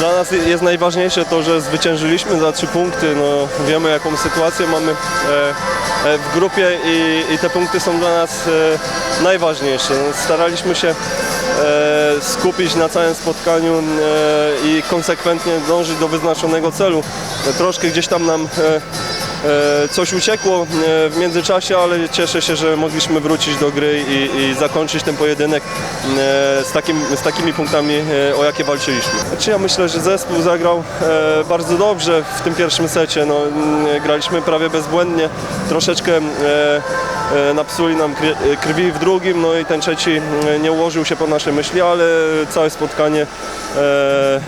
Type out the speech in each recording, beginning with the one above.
Dla nas jest najważniejsze to, że zwyciężyliśmy za trzy punkty. No, wiemy jaką sytuację mamy e, e, w grupie i, i te punkty są dla nas e, najważniejsze. No, staraliśmy się skupić na całym spotkaniu i konsekwentnie dążyć do wyznaczonego celu. Troszkę gdzieś tam nam coś uciekło e, w międzyczasie, ale cieszę się, że mogliśmy wrócić do gry i, i zakończyć ten pojedynek e, z, takim, z takimi punktami, e, o jakie walczyliśmy. Znaczy ja myślę, że zespół zagrał e, bardzo dobrze w tym pierwszym secie. No, mm, graliśmy prawie bezbłędnie, troszeczkę e, e, napsuli nam e, krwi w drugim, no i ten trzeci e, nie ułożył się po naszej myśli, ale całe spotkanie e,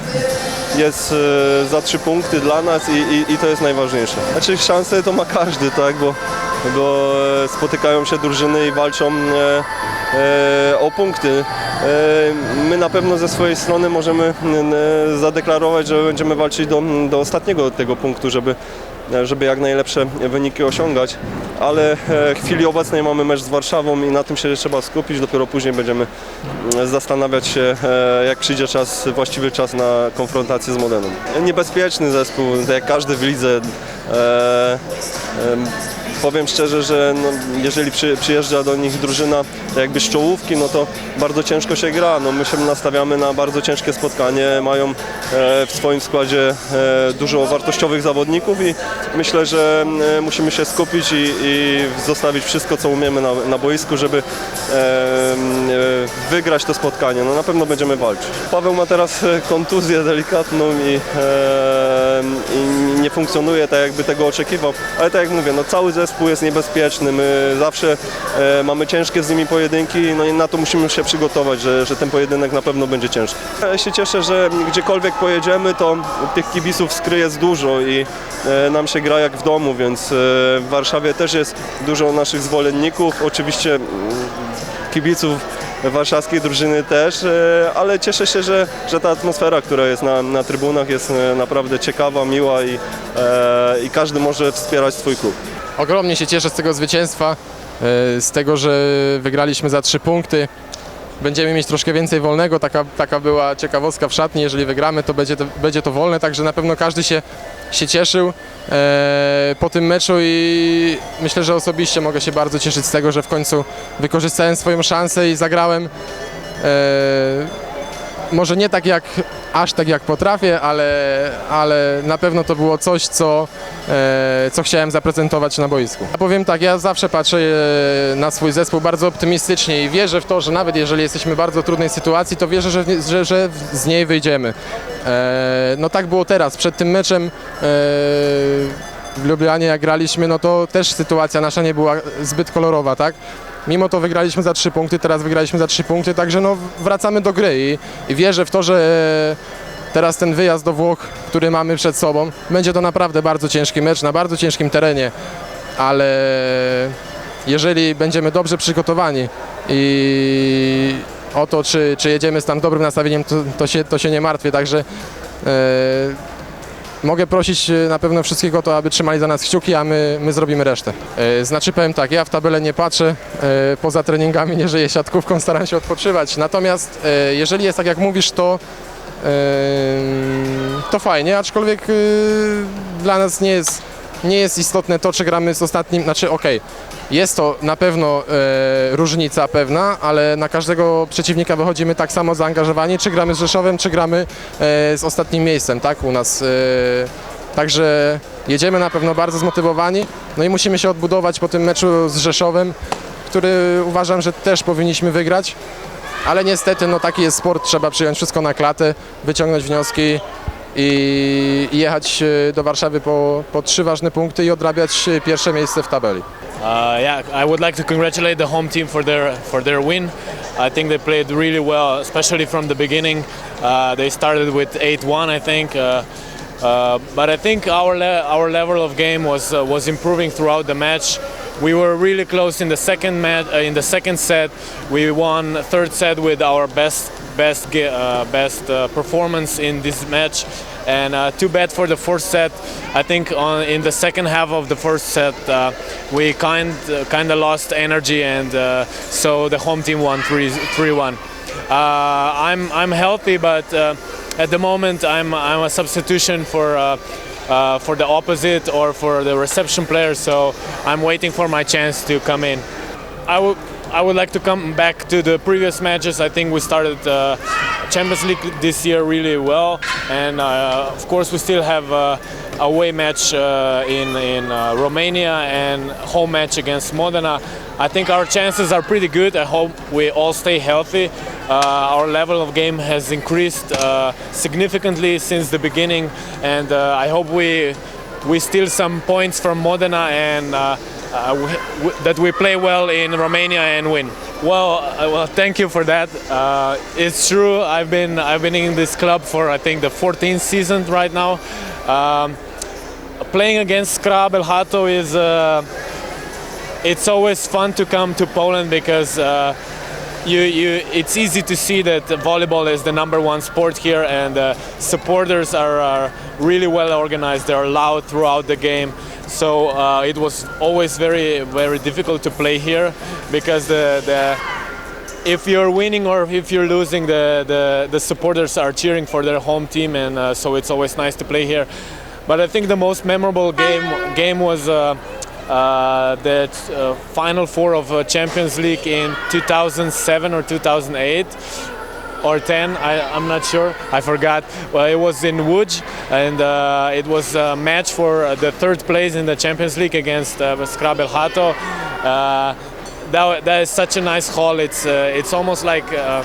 jest e, za trzy punkty dla nas i, i, i to jest najważniejsze. Znaczy szanse to ma każdy, tak, bo, bo e, spotykają się drużyny i walczą e, e, o punkty. My na pewno ze swojej strony możemy zadeklarować, że będziemy walczyć do, do ostatniego tego punktu, żeby żeby jak najlepsze wyniki osiągać, ale w chwili obecnej mamy mecz z Warszawą i na tym się trzeba skupić, dopiero później będziemy zastanawiać się, jak przyjdzie czas, właściwy czas na konfrontację z Modeną. Niebezpieczny zespół, tak jak każdy w lidze. Em, Powiem szczerze, że no, jeżeli przy, przyjeżdża do nich drużyna jakby z czołówki, no to bardzo ciężko się gra. No, my się nastawiamy na bardzo ciężkie spotkanie. Mają e, w swoim składzie e, dużo wartościowych zawodników i myślę, że e, musimy się skupić i, i zostawić wszystko, co umiemy na, na boisku, żeby e, e, wygrać to spotkanie. No, na pewno będziemy walczyć. Paweł ma teraz e, kontuzję delikatną i, e, i nie funkcjonuje tak, jakby tego oczekiwał. Ale tak jak mówię, no, cały zespół jest niebezpieczny. My zawsze e, mamy ciężkie z nimi pojedynki, no i na to musimy się przygotować, że, że ten pojedynek na pewno będzie ciężki. Ja się cieszę, że gdziekolwiek pojedziemy, to tych kibiców skry jest dużo i e, nam się gra jak w domu, więc e, w Warszawie też jest dużo naszych zwolenników. Oczywiście mm, kibiców warszawskiej drużyny też, e, ale cieszę się, że, że ta atmosfera, która jest na, na trybunach jest e, naprawdę ciekawa, miła i, e, i każdy może wspierać swój klub. Ogromnie się cieszę z tego zwycięstwa, z tego, że wygraliśmy za trzy punkty. Będziemy mieć troszkę więcej wolnego, taka, taka była ciekawostka w szatni, jeżeli wygramy to będzie to, będzie to wolne, także na pewno każdy się, się cieszył e, po tym meczu i myślę, że osobiście mogę się bardzo cieszyć z tego, że w końcu wykorzystałem swoją szansę i zagrałem. E, może nie tak jak, aż tak jak potrafię, ale, ale na pewno to było coś, co, e, co chciałem zaprezentować na boisku. Ja powiem tak, ja zawsze patrzę e, na swój zespół bardzo optymistycznie i wierzę w to, że nawet jeżeli jesteśmy w bardzo trudnej sytuacji, to wierzę, że, że, że z niej wyjdziemy. E, no tak było teraz, przed tym meczem e, w Lublianie jak graliśmy, no to też sytuacja nasza nie była zbyt kolorowa, tak? Mimo to wygraliśmy za trzy punkty, teraz wygraliśmy za trzy punkty, także no wracamy do gry i, i wierzę w to, że teraz ten wyjazd do Włoch, który mamy przed sobą, będzie to naprawdę bardzo ciężki mecz na bardzo ciężkim terenie, ale jeżeli będziemy dobrze przygotowani i o to, czy, czy jedziemy z tam dobrym nastawieniem, to, to, się, to się nie martwię, także e, Mogę prosić e, na pewno wszystkich o to, aby trzymali za nas kciuki, a my, my zrobimy resztę. E, Znaczy powiem tak, ja w tabelę nie patrzę, e, poza treningami nie żyję siatkówką, staram się odpoczywać. Natomiast jeżeli jest tak jak mówisz, to to fajnie, aczkolwiek dla nas nie jest, nie jest istotne to, czy gramy z ostatnim, znaczy okej, jest to na pewno e, różnica pewna, ale na każdego przeciwnika wychodzimy tak samo zaangażowani, czy gramy z Rzeszowem, czy gramy e, z ostatnim miejscem, tak, u nas. E, także jedziemy na pewno bardzo zmotywowani, no i musimy się odbudować po tym meczu z Rzeszowem, który uważam, że też powinniśmy wygrać. Ale niestety, no taki jest sport, trzeba przyjąć wszystko na klatę, wyciągnąć wnioski i, jechać e, do Warszawy po, po trzy ważne punkty i odrabiać e, pierwsze miejsce w tabeli. Uh, yeah, I would like to congratulate the home team for their for their win. I think they played really well, especially from the beginning. Uh, they started with 8-1, I think. Uh, uh, but I think our le- our level of game was uh, was improving throughout the match. We were really close in the second mat- uh, in the second set. We won third set with our best best uh, best uh, performance in this match. And uh, too bad for the fourth set. I think on, in the second half of the first set, uh, we kind uh, kind of lost energy, and so the home team won 3 3 1. Uh, I'm I'm healthy, but at the moment, I'm I'm a substitution for. Uh, uh, for the opposite or for the reception player, so I'm waiting for my chance to come in. I would I would like to come back to the previous matches. I think we started uh, Champions League this year really well, and uh, of course we still have uh, a away match uh, in in uh, Romania and home match against Modena. I think our chances are pretty good. I hope we all stay healthy. Uh, our level of game has increased uh, significantly since the beginning, and uh, I hope we we steal some points from Modena and uh, uh, we, we, that we play well in Romania and win. Well, uh, well, thank you for that. It's true. I've been I've been in this club for I think the 14th season right now. Um, playing against Skra Belhato is it's always fun to come to Poland because. Uh, you, you, it's easy to see that volleyball is the number one sport here, and uh, supporters are, are really well organized. They are loud throughout the game, so uh, it was always very, very difficult to play here because the, the if you're winning or if you're losing, the, the, the supporters are cheering for their home team, and uh, so it's always nice to play here. But I think the most memorable game game was. Uh, that uh, final four of uh, Champions League in 2007 or 2008 or 10 I, I'm not sure. I forgot. Well it was in Łódź and uh, it was a match for uh, the third place in the Champions League against uh, Skra Belhato uh, that, that is such a nice hall. It's uh, it's almost like uh,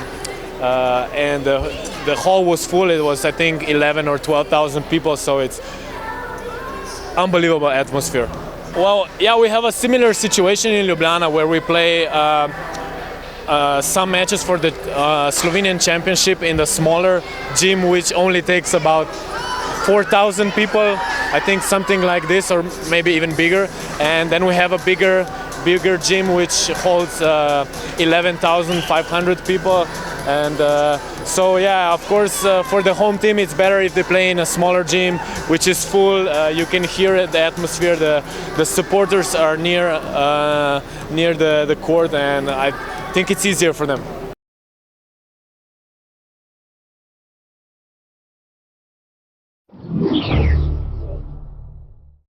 and the, the hall was full. It was I think 11 or 12,000 people so it's unbelievable atmosphere well, yeah, we have a similar situation in Ljubljana where we play uh, uh, some matches for the uh, Slovenian Championship in the smaller gym, which only takes about 4,000 people. I think something like this, or maybe even bigger. And then we have a bigger, bigger gym which holds uh, 11,500 people. And uh, so, yeah, of course, uh, for the home team, it's better if they play in a smaller gym, which is full. Uh, you can hear the atmosphere. The the supporters are near uh, near the, the court, and I think it's easier for them.